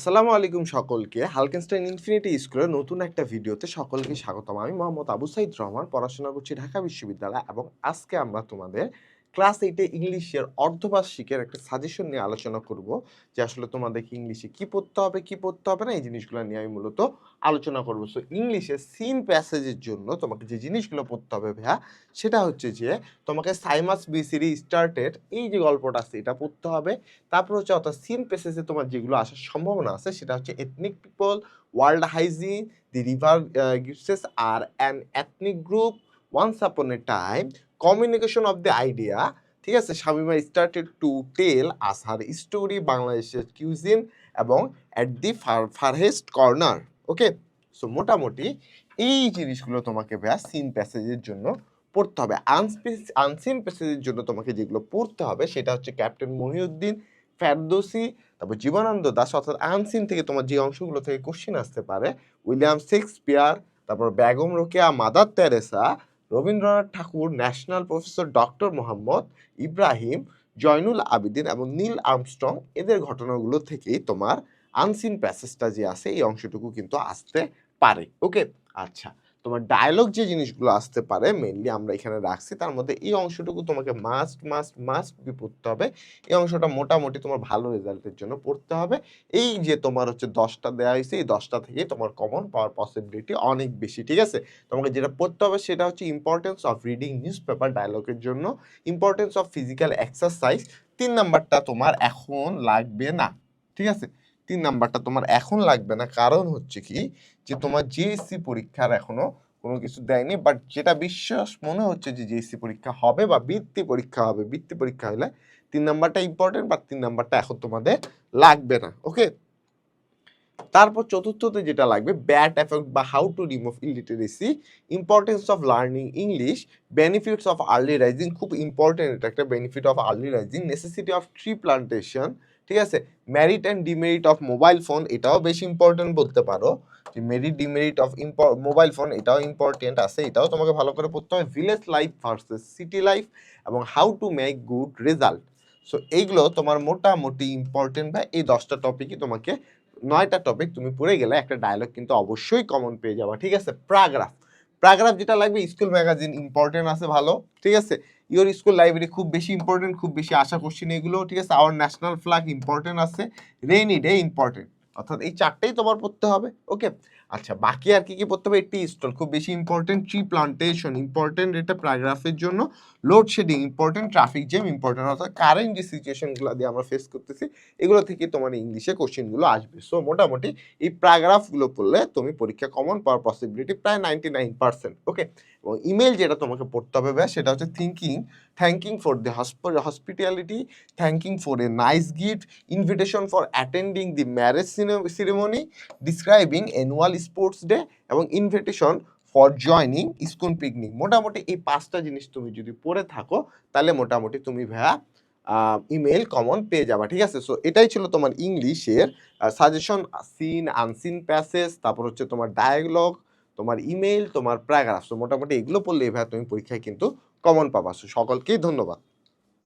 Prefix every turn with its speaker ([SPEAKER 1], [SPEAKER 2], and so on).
[SPEAKER 1] আসসালামু আলাইকুম সকলকে। হালকেনস্টাইন ইনফিনিটি স্কুলের নতুন একটা ভিডিওতে সকলকে স্বাগতম। আমি মোহাম্মদ আবু সাইদ রহমান, পড়াশোনা করছি ঢাকা বিশ্ববিদ্যালয় এবং আজকে আমরা তোমাদের ক্লাস এইটে ইংলিশের অর্ধবার্ষিকের একটা সাজেশন নিয়ে আলোচনা করব যে আসলে তোমাদেরকে ইংলিশে কি পড়তে হবে, কি পড়তে হবে না, এই জিনিসগুলো নিয়ে আমি মূলত আলোচনা করব। সো ইংলিশে সিন প্যাসেজের জন্য তোমাকে যে জিনিসগুলো পড়তে হবে ভাইয়া, সেটা হচ্ছে যে তোমাকে সাইমাস বি সিরি স্টার্টেড, এই যে গল্পটা আছে এটা পড়তে হবে। তারপর হচ্ছে অর্থাৎ সিন প্যাসেজে তোমার যেগুলো আসার সম্ভাবনা আছে সেটা হচ্ছে ethnic people world hygiene the river gifts R an ethnic group once upon a time communication of the idea ঠিক আছে? Shamima started to tell our story বাংলাদেশের কিউজিন এবং at the far farthest corner okay so মোটামুটি এই জিনিসগুলো তোমাকে ভাইয়া scene প্যাসেজের জন্য পড়তে হবে। আনস্পেস আনসিন প্যাসেজের জন্য তোমাকে যেগুলো পড়তে হবে, সেটা হচ্ছে ক্যাপ্টেন মহিউদ্দিন ফেরদৌসি তারপর জীবনানন্দ দাস, অর্থাৎ আনসিন থেকে তোমার যে অংশগুলো থেকে কোশ্চিন আসতে পারে উইলিয়াম শেক্সপিয়ার তারপর Begum Rokeya Mother Teresa Rabindranath Tagore, national professor doctor Mohammad Ibrahim, Zainul Abedin এবং নীল আর্মস্ট্রং, এদের ঘটনাগুলো থেকেই তোমার আনসিন প্যাসেজটা যে আছে, এই অংশটুকু কিন্তু আসতে পারে। ওকে আচ্ছা। তোমার ডায়লগ যে জিনিসগুলো আসতে পারে মেনলি আমরা এখানে রাখছি, তার মধ্যে এই অংশটুকু তোমাকে মাস্ট মাস্ট মাস্ট বি পড়তে হবে। এই অংশটা মোটামুটি তোমার ভালো রেজাল্টের জন্য পড়তে হবে। এই যে তোমার হচ্ছে দশটা দেওয়া হয়েছে, এই দশটা থেকে তোমার কমন পাওয়ার পসিবিলিটি অনেক বেশি, ঠিক আছে? তোমাকে যেটা পড়তে হবে সেটা হচ্ছে importance of reading newspaper ডায়লগের জন্য। ইম্পর্টেন্স অফ ফিজিক্যাল এক্সারসাইজ তিন নাম্বারটা তোমার এখন লাগবে না, ঠিক আছে? তিন নাম্বারটা তোমার এখন লাগবে না। কারণ হচ্ছে কি, যে তোমার জিএসসি পরীক্ষার এখনও কোনো কিছু দেয়নি বাট যেটা বিশ্বাস মনে হচ্ছে যে জিএসসি পরীক্ষা হবে বা বৃত্তি পরীক্ষা হবে, বৃত্তি পরীক্ষা হলে তিন নাম্বারটা ইম্পর্টেন্ট বাট তিন নাম্বারটা এখন তোমাদের লাগবে না। ওকে তারপর চতুর্থতে যেটা লাগবে ব্যাড এফেক্ট বা how to remove illiteracy importance of learning English benefits of early rising খুব ইম্পর্টেন্ট এটা, একটা benefit of early rising necessity of tree plantation ঠিক আছে? Merit and demerit of mobile phone এটাও বেশি ইম্পর্টেন্ট বলতে পারো। যে merit demerit of mobile phone এটাও ইম্পর্টেন্ট আছে। এটাও তোমাকে ভালো করে পড়তে হবে। Village life versus city life এবং how to make good result so এইগুলো তোমার মোটামুটি ইম্পর্টেন্ট বা এই দশটা টপিকই তোমাকে, নয়টা টপিক তুমি পড়ে গেলে একটা ডায়লগ কিন্তু অবশ্যই কমন পেয়ে যাবা। ঠিক আছে? প্রাগ্রাফ প্যারাগ্রাফ যেটা লাগবে স্কুল ম্যাগাজিন ইম্পর্টেন্ট আছে ভালো। ঠিক আছে? ইওর স্কুল লাইব্রেরি খুব বেশি ইম্পর্টেন্ট খুব বেশি আশা করছি না এগুলো, ঠিক আছে? আওয়ার ন্যাশনাল ফ্ল্যাগ ইম্পর্টেন্ট আছে রেইনি ডে ইম্পর্টেন্ট অর্থাৎ এই চারটেই তোমার পড়তে হবে ওকে আচ্ছা বাকি আর কি কি পড়তে হবে? টি স্টল খুব বেশি ইম্পর্টেন্ট ট্রি প্লান্টেশন ইম্পর্টেন্ট এটা প্যারাগ্রাফের জন্য load shedding important traffic jam important অর্থাৎ কারেন্ট যে সিচুয়েশনগুলো দিয়ে আমরা ফেস করতেছি, এগুলো থেকে তোমার ইংলিশে কোশ্চেনগুলো আসবে। সো মোটামুটি এই প্যারাগ্রাফগুলো পড়লে তুমি পরীক্ষা কমন পাওয়ার পসিবিলিটি প্রায় নাইনটি নাইন পার্সেন্ট ওকে এবং ইমেল যেটা তোমাকে পড়তে হবে ব্যাস, সেটা হচ্ছে thinking thanking for the hospitality thanking for a nice gift invitation for attending the marriage ceremony describing annual sports day এবং invitation for joining school picnic মোটামুটি এই পাঁচটা জিনিস তুমি যদি পড়ে থাকো, তাহলে মোটামুটি তুমি ভাইয়া ইমেল কমন পেয়ে যাবা, ঠিক আছে? সো এটাই ছিল তোমার ইংলিশের সাজেশন সিন আনসিন প্যাসেজ তারপর হচ্ছে তোমার ডায়ালগ তোমার ইমেল তোমার প্যারাগ্রাফ সো মোটামুটি এগুলো পড়লে এভাবে তুমি পরীক্ষায় কিন্তু কমন পাবা। সো সকলকেই ধন্যবাদ।